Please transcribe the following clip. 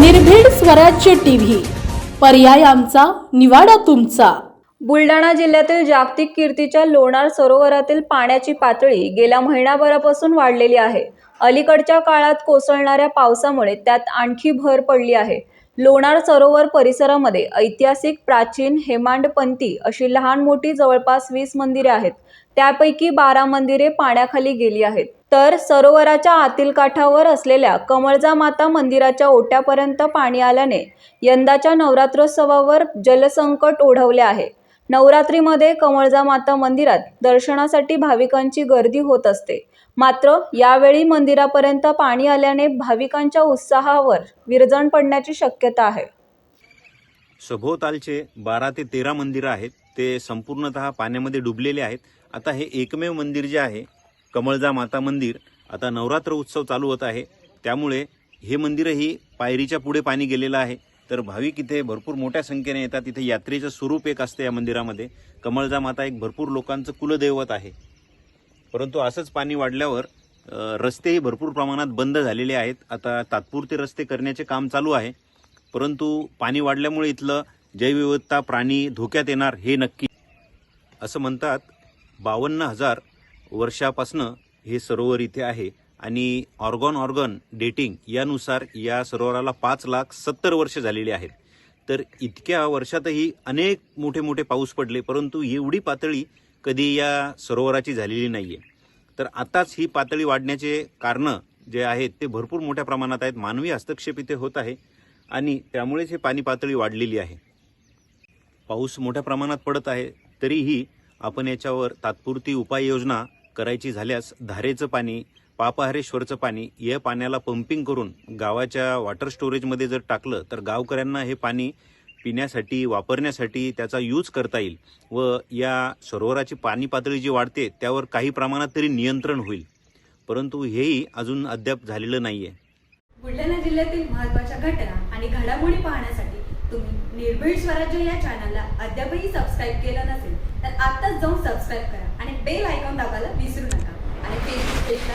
निर्भीड स्वराज्य टीव्ही. पर्याय आमचा निवाडा तुमचा. बुलढाणा जिल्ह्यातील जागतिक कीर्तीच्या लोणार सरोवरातील पाण्याची पातळी गेल्या महिनाभरापासून वाढलेली आहे. अलीकडच्या काळात कोसळणाऱ्या पावसामुळे त्यात आणखी भर पडली आहे. लोणार सरोवर परिसरामध्ये ऐतिहासिक प्राचीन हेमांडपंथी अशी लहान मोठी जवळपास वीस मंदिरे आहेत. त्यापैकी बारा मंदिरे पाण्याखाली गेली आहेत. तर सरोवराच्या आतील काठावर असलेल्या कमळजा माता मंदिराच्या ओट्यापर्यंत पाणी आल्याने यंदाच्या नवरात्रोत्सवावर जलसंकट ओढवले आहे. नवरात्रीमध्ये कमळजा माता मंदिरात दर्शनासाठी भाविकांची गर्दी होत असते. मात्र यावेळी मंदिरापर्यंत पाणी आल्याने भाविकांच्या उत्साहावर विरजण पडण्याची शक्यता आहे. सभोवतालचे बारा ते तेरा मंदिरं आहेत. ते संपूर्णतः पाण्यामध्ये डुबलेले आहेत. आता हे एकमेव मंदिर जे आहे कमळजा माता मंदिर आता नवरात्र उत्सव चालू होत आहे. त्यामुळे हे मंदिरही पायरीच्या पुढे पाणी गेलेलं आहे. तर भाविक इथे भरपूर मोठ्या संख्येने येतात. इथे यात्रेचं स्वरूप एक असतं या मंदिरामध्ये. कमळजा माता एक भरपूर लोकांचं कुलदैवत आहे. परंतु असंच पाणी वाढल्यावर रस्तेही भरपूर प्रमाणात बंद झालेले आहेत. आता तात्पुरते रस्ते करण्याचे काम चालू आहे. परंतु पाणी वाढल्यामुळे इथलं जैवविविधता प्राणी धोक्यात येणार हे नक्की. असं म्हणतात बावन्न हजार वर्षापासनं हे सरोवर इथे आहे. आणि ऑर्गॉन ऑर्गन डेटिंग यानुसार या सरोवराला पाच लाख सत्तर वर्ष झालेली आहेत. तर इतक्या वर्षातही अनेक मोठे मोठे पाऊस पडले परंतु एवढी पातळी कधी या सरोवराची झालेली नाही आहे तर आताच ही पातळी वाढण्याचे कारणं जे आहेत ते भरपूर मोठ्या प्रमाणात आहेत. मानवी हस्तक्षेप इथे होत आहे आणि त्यामुळेच हे पाणी पातळी वाढलेली आहे. पाऊस मोठ्या प्रमाणात पडत आहे तरीही आपण याच्यावर तात्पुरती उपाययोजना करायची झाल्यास धारेचं पाणी पापहारेश्वरचं पाणी या पाण्याला पंपिंग करून गावाच्या वॉटर स्टोरेजमध्ये जर टाकलं तर गावकऱ्यांना हे पाणी पिण्यासाठी वापरण्यासाठी त्याचा यूज करता येईल व या सरोवराची पाणी पातळी जी वाढते त्यावर काही प्रमाणात तरी नियंत्रण होईल. परंतु हेही अजून अद्याप झालेलं नाहीये. बुलढाणा जिल्ह्यातील महत्त्वाच्या घटना आणि घडामोडी पाहण्यासाठी तुम्ही निर्भीड स्वराज्य या चॅनलला अद्यापही सबस्क्राईब केलं नसेल तर आत्ताच जाऊन सबस्क्राईब करा आणि बेल आयकॉन दाबायला विसरू नका. आणि फेसबुक पेजला